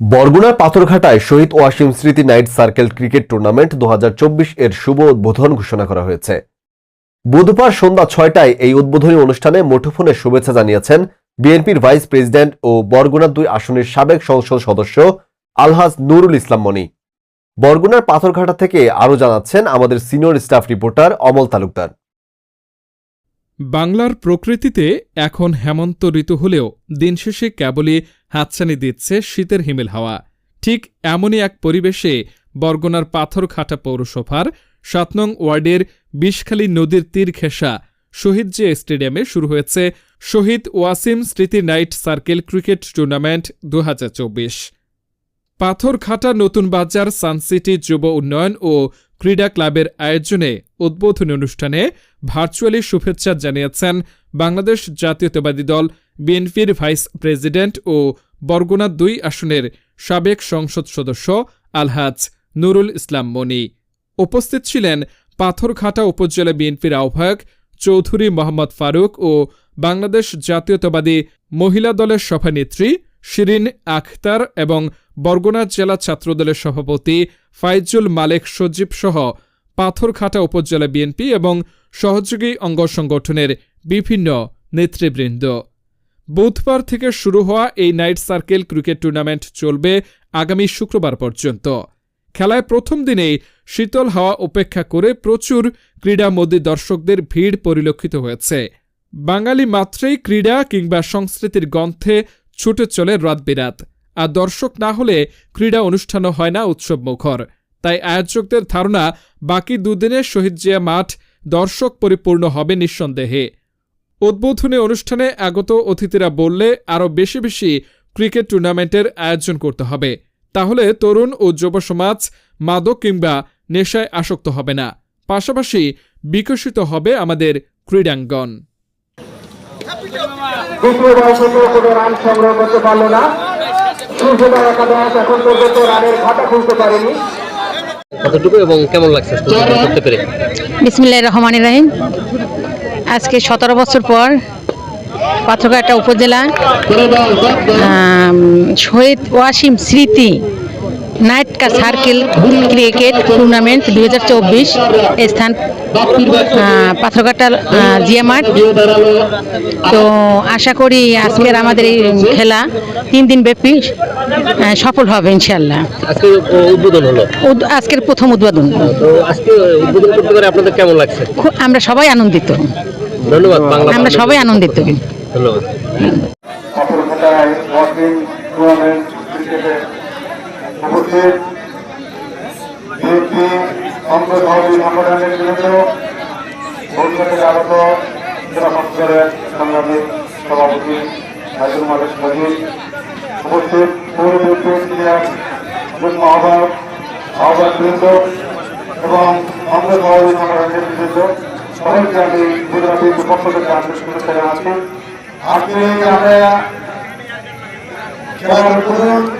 বরগুনার পাথরঘাটায় শহীদ ওয়াসিম স্মৃতি night circle cricket tournament দু হাজার চব্বিশ এর শুভ উদ্বোধন ঘোষণা করা হয়েছে। বুধবার সন্ধ্যা ছয়টায় এই উদ্বোধনী অনুষ্ঠানে মুঠোফোনে শুভেচ্ছা জানিয়েছেন বিএনপির ভাইস প্রেসিডেন্ট ও বরগুনার দুই আসনের সাবেক সংসদ সদস্য আলহাজ নুরুল ইসলাম মনি। বরগুনার পাথরঘাটা থেকে আরও জানাচ্ছেন আমাদের senior staff reporter Amal Talukdar. বাংলার প্রকৃতিতে এখন হেমন্ত ঋতু হলেও দিনশেষে কেবলই হাতছানি দিচ্ছে শীতের হিমেল হাওয়া। ঠিক এমনই এক পরিবেশে বরগুনার পাথরঘাটা পৌরসভার সাত নং ওয়ার্ডের বিষখালী নদীর তীর ঘেঁষা শহীদ জে স্টেডিয়ামে শুরু হয়েছে শহীদ ওয়াসিম স্মৃতি নাইট সার্কেল ক্রিকেট টুর্নামেন্ট দু পাথরঘাটা নতুন বাজার সানসিটি যুব উন্নয়ন ও ক্রীড়া ক্লাবের আয়োজনে উদ্বোধনী অনুষ্ঠানে ভার্চুয়ালি শুভেচ্ছা জানিয়েছেন বাংলাদেশ জাতীয়তাবাদী দল, বিএনপির ভাইস প্রেসিডেন্ট ও বরগুনা দুই আসনের সাবেক সংসদ সদস্য আলহাজ নুরুল ইসলাম মনি। উপস্থিত ছিলেন পাথরঘাটা উপজেলা বিএনপির আহ্বায়ক চৌধুরী মোহাম্মদ ফারুক ও বাংলাদেশ জাতীয়তাবাদী মহিলা দলের সভানেত্রী শিরিন আখতার এবং বরগুনা জেলা ছাত্রদলের সভাপতি ফাইজুল মালেক সজীব সহ পাথরঘাটা উপজেলা বিএনপি এবং সহযোগী অঙ্গ সংগঠনের বিভিন্ন নেতৃবৃন্দ। বুধবার থেকে শুরু হওয়া এই নাইট সার্কেল ক্রিকেট টুর্নামেন্ট চলবে আগামী শুক্রবার পর্যন্ত। খেলায় প্রথম দিনেই শীতল হাওয়া উপেক্ষা করে প্রচুর ক্রীড়ামোদী দর্শকদের ভিড় পরিলক্ষিত হয়েছে। বাঙালি মাত্রেই ক্রীড়া কিংবা সংস্কৃতির গন্থে ছুটে চলে রাত বিরাত। আর দর্শক না হলে ক্রীড়া অনুষ্ঠানও হয় না উৎসব মুখর তাই আয়োজকদের ধারণা, বাকি দুদিনের শহীদ জিয়া মাঠ দর্শক পরিপূর্ণ হবে নিঃসন্দেহে। উদ্বোধনী অনুষ্ঠানে আগত অতিথিরা বললে, আরও বেশি বেশি ক্রিকেট টুর্নামেন্টের আয়োজন করতে হবে। তাহলে তরুণ ও যুব সমাজ মাদক কিংবা নেশায় আসক্ত হবে না। পাশাপাশি বিকশিত হবে আমাদের ক্রীড়াঙ্গন। দ্বিতীয় বল কোনো রান সংগ্রহ করতে পারল না। সূর্যদার একাদশ এখন পর্যন্ত রানের খাতা খুলতে পারেনি। কতটুকু এবং কেমন লাগছে করতে পেরে? বিসমিল্লাহ রহমান রাহিম। আজকে সতেরো বছর পর পাথরঘাটা উপজেলা শহীদ ওয়াসিম স্মৃতি নাইট কা সার্কেল ক্রিকেট টুর্নামেন্ট দু হাজার চব্বিশ স্থান আহ, জিয়া মাঠ তো আশা করি আজকের আমাদের এই খেলা তিন দিন ব্যাপী সফল হবে ইনশাল্লাহ আজকের প্রথম উদ্বোধন। তো আজকে উদ্বোধন করতে পেরে আপনাদের কেমন লাগছে? খুব- আমরা সবাই আনন্দিত। ধন্যবাদ আমরা সবাই আনন্দিত। ধন্যবাদ পাথরঘাটায় ওয়াকিং টুর্নামেন্ট ক্রিকেটে উপস্থিত বিএনপি অঙ্গ সহযোগী সংগঠনের বিভিন্ন বন্ধু থেকে আগত জেলা সংসদের সংগ্রামী সভাপতি হাজুর মালিক মজিদ উপস্থিত পৌর বিএনপি সিনিয়র যুগ্ম আহ্বায়ক আহ্বায়ক বৃন্দ এবং অঙ্গ সহযোগী সংগঠনের বৃন্দ সবাইকে আমি গুজরাটি পক্ষ থেকে আন্তরিক শুভেচ্ছা জানাচ্ছি আজকে আমরা খেলার উদ্বোধন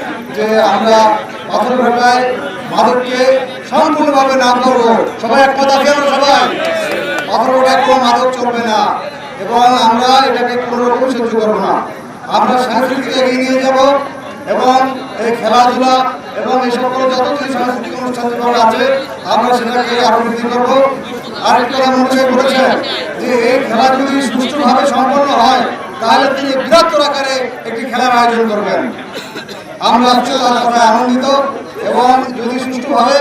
যে আমরা পাথর ঘাটায় মাদককে সম্পূর্ণভাবে নাম করব। সবাই এক কথা কেন সবাই। ঘাটায় কোনো মাদক চলবে না এবং আমরা এটাকে কোনো রকম সহ্য করব না। আমরা সংস্কৃতিকে এগিয়ে নিয়ে যাব এবং এই খেলাধুলা এবং এই সকল যত কিছু সাংস্কৃতিক অনুষ্ঠান আছে, আমরা সেটাকে আরও বৃদ্ধি করব। আরেকটা মনে বলেছেন যে এই খেলা যদি সুষ্ঠুভাবে সম্পন্ন হয়, তাহলে তিনি বৃহত্তর আকারে একটি খেলার আয়োজন করবেন। আমরা তার আনন্দিত এবং যদি সুষ্ঠুভাবে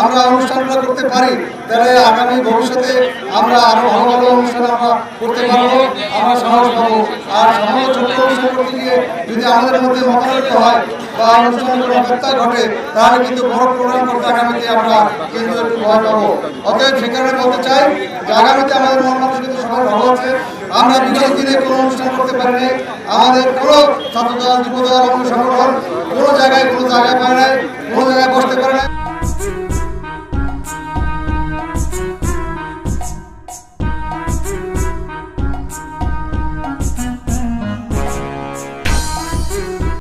আমরা অনুষ্ঠানগুলো করতে পারি, তাহলে আগামী ভবিষ্যতে আমরা আরও ভালো ভালো অনুষ্ঠান আমরা করতে পারব, আমরা সাহস পাবো। আর সামান্য ছোট্ট অনুষ্ঠান করতে গিয়ে যদি আমাদের মধ্যে মতানৈক্য হয় বা অনুষ্ঠানগুলো ব্যত্যয় ঘটে, তাহলে কিন্তু বড় প্রোগ্রাম করতে আগামীতে আমরা কিন্তু একটু ভয় পাবো। অতএব সে কারণে বলতে চাই, যে আগামীতে আমাদের মন মানসিকতা সবাই ভালো আছে। আমরা বিগত দিনে কোনো অনুষ্ঠান করতে পারিনি। আমাদের কোনো ছাত্রদল, যুবদল অন্য সংগঠন কোনো জায়গায় কোনো জায়গায় পায় নাই, কোনো জায়গায় বসতে পারে না